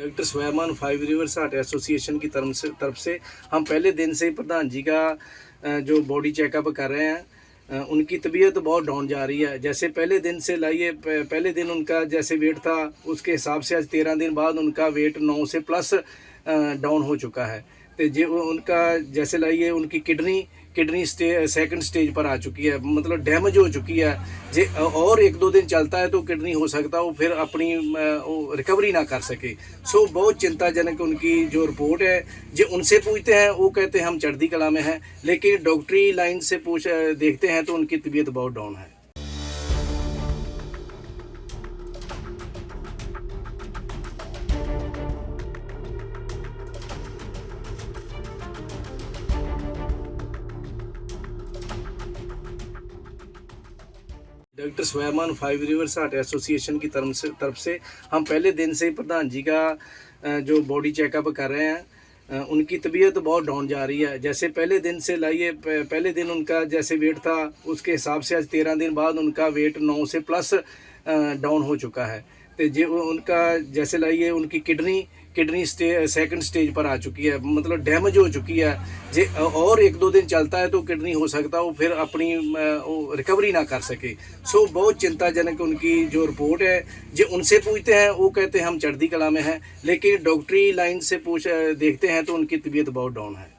doctor Swayman five rivers heart association की तरफ से तरफ से हम पहले दिन से ही प्रधान जी का अ, जो बॉडी चेकअप कर रहे हैं अ, उनकी तबीयत बहुत डाउन जा रही है जैसे पहले दिन से लाइए प- पहले दिन उनका जैसे वेट था उसके हिसाब से आज तेरह दिन बाद उनका वेट नौ से प्लस डाउन हो चुका है तो जे उनका जैसे लाइए उनकी kidney kidney stay second stage पर आ चुकी है मतलब डैमेज हो चुकी है जे और एक दो दिन चलता है तो किडनी हो सकता है वो फिर अपनी रिकवरी ना कर सके सो बहुत चिंताजनक उनकी जो रिपोर्ट है जो उनसे पूछते हैं वो कहते हैं हम चढ़ती कला में हैं लेकिन डॉक्टरी लाइन से पूछ देखते हैं तो उनकी तबीयत बहुत डाउन है doctor Swayman five rivers heart association की तरफ से तरफ से हम पहले दिन से ही प्रधान जी का अ, जो बॉडी चेकअप कर रहे हैं अ, उनकी तबीयत बहुत डाउन जा रही है जैसे पहले दिन से लाइए प- पहले दिन उनका जैसे वेट था उसके हिसाब से आज तेरह दिन बाद उनका वेट नौ से प्लस डाउन हो चुका है तो जे उनका जैसे लाइए उनकी kidney kidney stay second stage पर आ चुकी है मतलब डैमेज हो चुकी है जे और एक दो दिन चलता है तो किडनी हो सकता है वो फिर अपनी रिकवरी ना कर सके सो बहुत चिंताजनक उनकी जो रिपोर्ट है जो उनसे पूछते हैं वो कहते हैं हम चढ़ती कला में हैं लेकिन डॉक्टरी लाइन से पूछ देखते हैं तो उनकी तबीयत बहुत डाउन है